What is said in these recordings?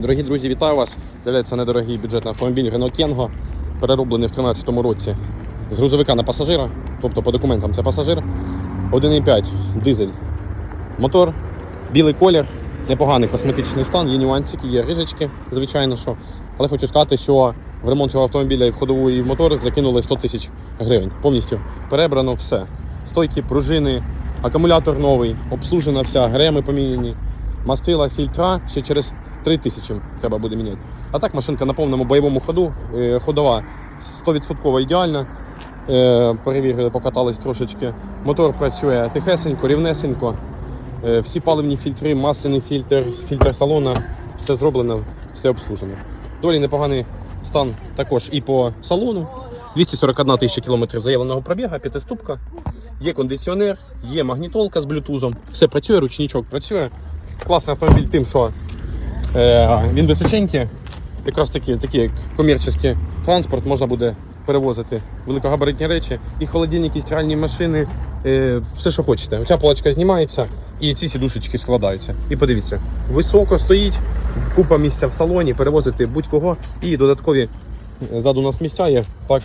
Дорогі друзі, вітаю вас! З'являється недорогий бюджетний автомобіль Renault Kengo, перероблений в 2013 році з грузовика на пасажира, тобто по документам це пасажир. 1,5 дизель. Мотор, білий колір, непоганий косметичний стан, є нюансики, є рижечки, звичайно що. Але хочу сказати, що в ремонт цього автомобіля і в ходову, і в мотор закинули 100 тисяч гривень. Повністю перебрано все. Стойки, пружини, акумулятор новий, обслужена вся, греми поміняні, мастила, фільтра ще через 3 тисячі треба буде міняти. А так машинка на повному бойовому ходу, е, ходова 100% ідеальна. Е, Перевірили, покатались трошечки. Мотор працює тихесенько, рівнесенько. Е, Всі паливні фільтри, масляний фільтр, фільтр салона, все зроблено, все обслужено. Доволі непоганий стан також і по салону. 241 тисяча кілометрів заявленого пробіга, п'ятиступка. Є кондиціонер, є магнітолка з блютузом. Все працює, ручничок працює. Класний автомобіль тим, що він височенький. Якраз такі, такі комерційний транспорт можна буде перевозити великогабаритні речі, і холодильники, і стиральні машини, е, все, що хочете. Оця полочка знімається і ці сідушечки складаються. І подивіться, високо стоїть, купа місця в салоні, перевозити будь-кого і додаткові е, ззаду у нас місця є. Так,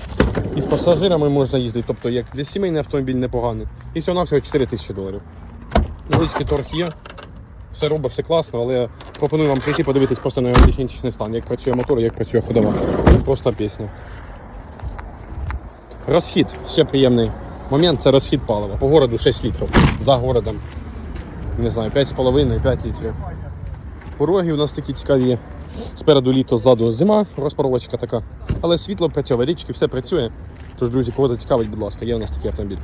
і з пасажирами можна їздити, тобто як для сімейний автомобіль непоганий. І всього навсього 4 тисячі доларів. Невеличкий торг є. Все робить, все класно, але пропоную вам прийти подивитись просто на його технічний стан, як працює мотор, як працює ходова. Просто пісня. Розхід ще приємний момент це розхід палива. По городу 6 літрів. За городом. Не знаю, 5,5-5 літрів. Пороги у нас такі цікаві. Спереду літо, ззаду зима, розпаровочка така. Але світло працює, річки, все працює. Тож, друзі, кого зацікавить, будь ласка, є у нас такий автомобіль.